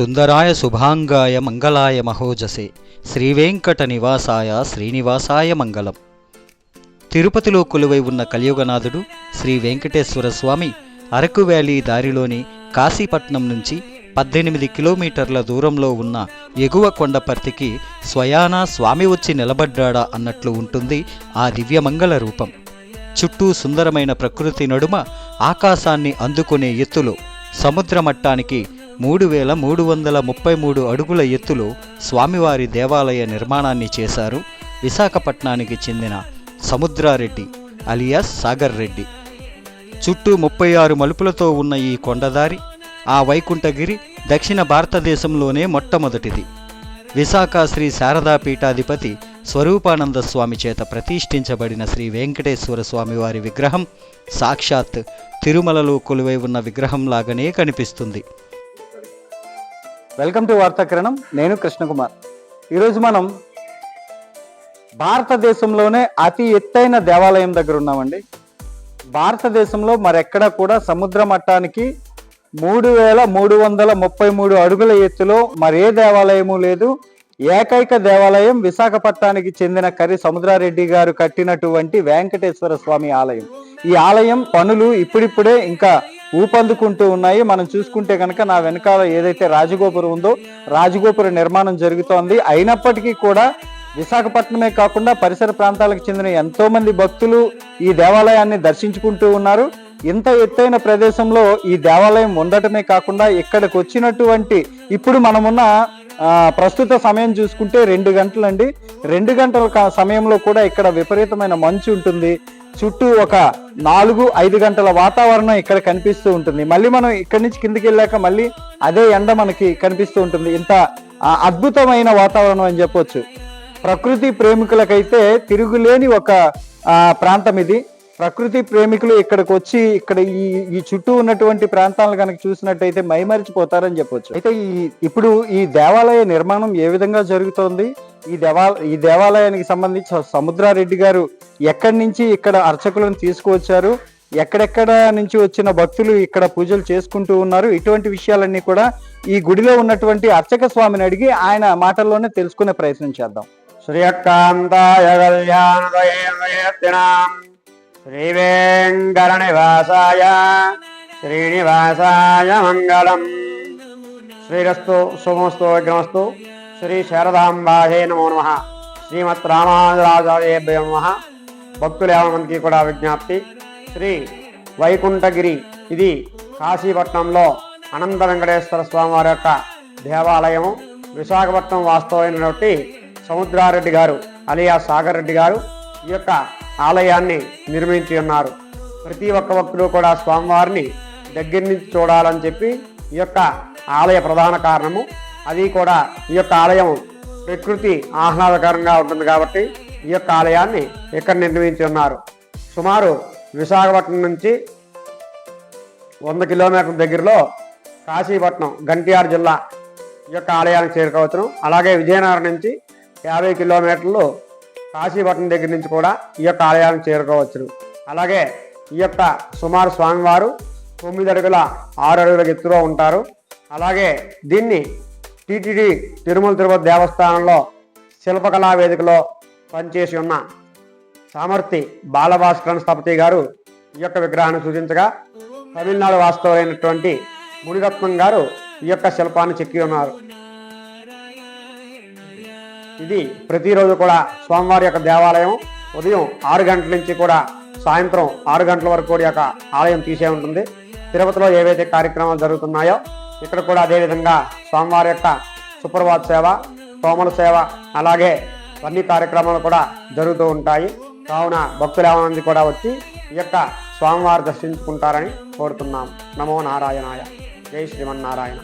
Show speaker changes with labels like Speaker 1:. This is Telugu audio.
Speaker 1: సుందరాయ శుభాంగాయ మంగళాయ మహోజసే. శ్రీవేంకట నివాసాయ శ్రీనివాసాయ మంగళం. తిరుపతిలో కొలువై ఉన్న కలియుగనాథుడు శ్రీ వెంకటేశ్వర స్వామి అరకు వ్యాలీ దారిలోని కాశీపట్నం నుంచి పద్దెనిమిది కిలోమీటర్ల దూరంలో ఉన్న ఎగువ కొండపర్తికి స్వయానా స్వామి వచ్చి నిలబడ్డాడా అన్నట్లు ఉంటుంది ఆ దివ్యమంగళ రూపం. చుట్టూ సుందరమైన ప్రకృతి నడుమ ఆకాశాన్ని అందుకునే ఎత్తులో సముద్ర మట్టానికి మూడు వేల మూడు వందల ముప్పై మూడు అడుగుల ఎత్తులో స్వామివారి దేవాలయ నిర్మాణాన్ని చేశారు విశాఖపట్నానికి చెందిన సముద్రారెడ్డి అలియాస్ సాగర్ రెడ్డి. చుట్టూ ముప్పై ఆరు మలుపులతో ఉన్న ఈ కొండదారి ఆ వైకుంఠగిరి దక్షిణ భారతదేశంలోనే మొట్టమొదటిది. విశాఖ శ్రీ శారదా పీఠాధిపతి స్వరూపానంద స్వామి చేత ప్రతిష్ఠించబడిన శ్రీ వెంకటేశ్వర స్వామివారి విగ్రహం సాక్షాత్ తిరుమలలో కొలువై ఉన్న విగ్రహం లాగానే కనిపిస్తుంది.
Speaker 2: Welcome to Vaarthakiranam. నేను కృష్ణకుమార్. ఈరోజు మనం భారతదేశంలోనే అతి ఎత్తైన దేవాలయం దగ్గర ఉన్నామండి. భారతదేశంలో మరెక్కడ కూడా సముద్ర మట్టానికి మూడు వేల మూడు వందల ముప్పై మూడు అడుగుల ఎత్తులో మరే దేవాలయము లేదు. ఏకైక దేవాలయం విశాఖపట్నానికి చెందిన కరి సముద్రారెడ్డి గారు కట్టినటువంటి వెంకటేశ్వర స్వామి ఆలయం. ఈ ఆలయం పనులు ఇప్పుడిప్పుడే ఇంకా ఊపందుకుంటూ ఉన్నాయి. మనం చూసుకుంటే కనుక నా వెనకాల ఏదైతే రాజగోపురం ఉందో రాజగోపుర నిర్మాణం జరుగుతోంది. అయినప్పటికీ కూడా విశాఖపట్నమే కాకుండా పరిసర ప్రాంతాలకు చెందిన ఎంతో మంది భక్తులు ఈ దేవాలయాన్ని దర్శించుకుంటూ ఉన్నారు. ఇంత ఎత్తైన ప్రదేశంలో ఈ దేవాలయం ఉండటమే కాకుండా ఇక్కడికి వచ్చినటువంటి ఇప్పుడు మనమున్న ప్రస్తుత సమయం చూసుకుంటే రెండు గంటలండి. రెండు గంటల సమయంలో కూడా ఇక్కడ విపరీతమైన మంచు ఉంటుంది. చుట్టూ ఒక నాలుగు ఐదు గంటల వాతావరణం ఇక్కడ కనిపిస్తూ ఉంటుంది. మళ్ళీ మనం ఇక్కడి నుంచి కిందికి వెళ్ళాక మళ్ళీ అదే ఎండ మనకి కనిపిస్తూ ఉంటుంది. ఇంత అద్భుతమైన వాతావరణం అని చెప్పొచ్చు. ప్రకృతి ప్రేమికులకైతే తిరుగులేని ఒక ప్రాంతం ఇది. ప్రకృతి ప్రేమికులు ఇక్కడికి వచ్చి ఇక్కడ ఈ ఈ చుట్టూ ఉన్నటువంటి ప్రాంతాలను కనుక చూసినట్టయితే మైమరిచిపోతారని చెప్పొచ్చు. అయితే ఈ ఇప్పుడు ఈ దేవాలయ నిర్మాణం ఏ విధంగా జరుగుతోంది? ఈ దేవా ఈ దేవాలయానికి సంబంధించి సముద్రారెడ్డి గారు ఎక్కడి నుంచి ఇక్కడ అర్చకులను తీసుకువచ్చారు? ఎక్కడెక్కడ నుంచి వచ్చిన భక్తులు ఇక్కడ పూజలు చేసుకుంటూ ఉన్నారు? ఇటువంటి విషయాలన్నీ కూడా ఈ గుడిలో ఉన్నటువంటి అర్చక స్వామిని అడిగి ఆయన మాటల్లోనే తెలుసుకునే ప్రయత్నం చేద్దాం.
Speaker 3: శ్రీయకాంతాయ కళ్యాణదయేతినాం శ్రీనివాసాయ మంగళం. శ్రీరస్తు శుభమస్తు విఘ్నమస్తు శ్రీ శారదాంబాహే నమో నమ. శ్రీమత్ రామానుజరాజాభ్య నమ. భక్తులు కూడా విజ్ఞప్తి. శ్రీ వైకుంఠగిరి ఇది కాశీపట్నంలో అనంత వెంకటేశ్వర స్వామి వారి యొక్క దేవాలయము. విశాఖపట్నం వాస్తవమైనటువంటి సముద్రారెడ్డి గారు అలియా సాగర్ రెడ్డి గారు ఈ యొక్క ఆలయాన్ని నిర్మించి ఉన్నారు. ప్రతి ఒక్క భక్తుడు కూడా స్వామివారిని దగ్గర నుంచి చూడాలని చెప్పి ఈ యొక్క ఆలయ ప్రధాన కారణము. అది కూడా ఈ యొక్క ఆలయం ప్రకృతి ఆహ్లాదకరంగా ఉంటుంది కాబట్టి ఈ యొక్క ఆలయాన్ని ఇక్కడ నిర్మించి ఉన్నారు. సుమారు విశాఖపట్నం నుంచి వంద కిలోమీటర్ల దగ్గరలో కాశీపట్నం గంటియార్ జిల్లా ఈ యొక్క ఆలయానికి చేరుకోవచ్చును. అలాగే విజయనగరం నుంచి యాభై కిలోమీటర్లు కాశీపట్నం దగ్గర నుంచి కూడా ఈ యొక్క ఆలయానికి చేరుకోవచ్చును. అలాగే ఈ యొక్క సుమారు స్వామివారు తొమ్మిది అడుగుల ఆరు అడుగుల ఎత్తులో ఉంటారు. అలాగే దీన్ని టిటిడి తిరుమల తిరుపతి దేవస్థానంలో శిల్పకళా వేదికలో పనిచేసి ఉన్న సామర్థి బాలభాస్కరన్ స్థపతి గారు ఈ యొక్క విగ్రహాన్ని సూచించగా తమిళనాడు వాస్తవులైనటువంటి మునిరత్నం గారు ఈ యొక్క శిల్పాన్ని చెక్కి ఉన్నారు. ఇది ప్రతిరోజు కూడా స్వామివారి యొక్క దేవాలయం ఉదయం ఆరు గంటల నుంచి కూడా సాయంత్రం ఆరు గంటల వరకు కూడా యొక్క ఆలయం తీసే ఉంటుంది. తిరుపతిలో ఏవైతే కార్యక్రమాలు జరుగుతున్నాయో ఇక్కడ కూడా అదేవిధంగా స్వామివారి యొక్క సుప్రభాత్ సేవ తోమల సేవ అలాగే అన్ని కార్యక్రమాలు కూడా జరుగుతూ ఉంటాయి. కావున భక్తులు మంది కూడా వచ్చి ఈ యొక్క స్వామివారు దర్శించుకుంటారని కోరుతున్నాం. నమో నారాయణాయ. జై శ్రీమన్నారాయణ.